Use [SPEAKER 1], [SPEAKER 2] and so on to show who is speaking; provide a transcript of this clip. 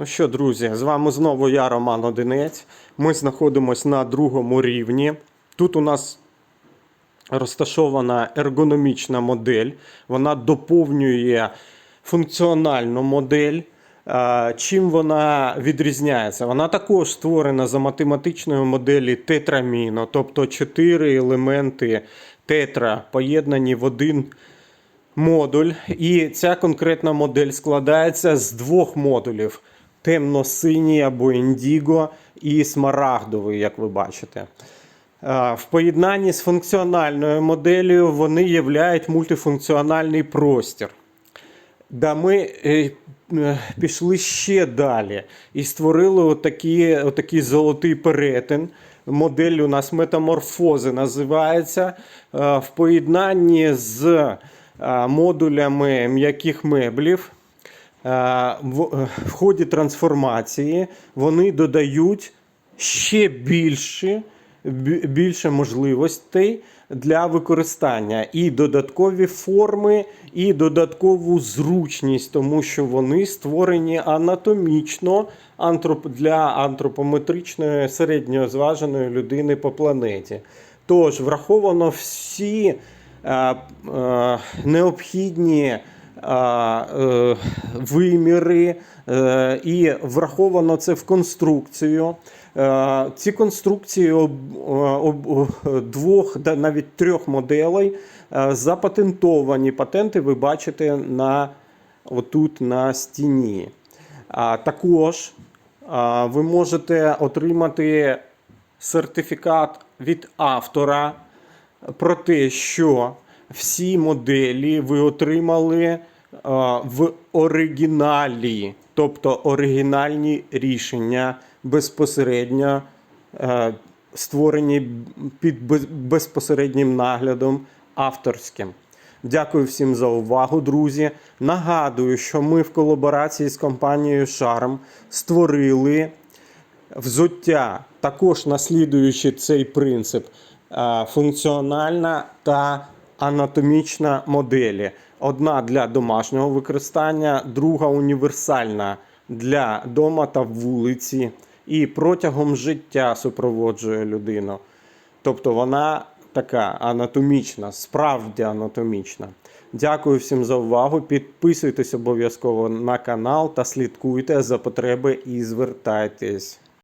[SPEAKER 1] Ну що, друзі, з вами знову я, Роман Одинець. Ми знаходимося на другому рівні. Тут у нас розташована ергономічна модель. Вона доповнює функціональну модель. Чим вона відрізняється? Вона також створена за математичною моделі тетраміно, тобто чотири елементи тетра поєднані в один модуль. І ця конкретна модель складається з двох модулів: темно-синій або індіго і смарагдовий, як ви бачите. В поєднанні з функціональною моделлю вони являють мультифункціональний простір. Да ми е, е, пішли ще далі і створили отакі, отакий золотий перетин. Модель у нас метаморфози називається. Е, В поєднанні з модулями м'яких меблів. Е, В, е, ході трансформації вони додають ще більше, більше можливостей для використання і додаткові форми, і додаткову зручність, тому що вони створені анатомічно для антропометричної середньозваженої людини по планеті. Тож враховано всі е, необхідні виміри, е, і враховано це в конструкцію. Е, Ці конструкції двох, навіть трьох моделей е, запатентовані. Патенти ви бачите на, отут на стіні. Також ви можете отримати сертифікат від автора про те, що всі моделі ви отримали а, в оригіналі, тобто оригінальні рішення безпосередньо е, створені під безпосереднім наглядом авторським. Дякую всім за увагу, друзі. Нагадую, що ми в колаборації з компанією Charm створили взуття, також наслідуючи цей принцип, е, функціональна та анатомічна моделі. Одна для домашнього використання, друга універсальна для дома та вулиці. І протягом життя супроводжує людину. Тобто вона така анатомічна, справді анатомічна. Дякую всім за увагу. Підписуйтесь обов'язково на канал та слідкуйте за потреби і звертайтесь.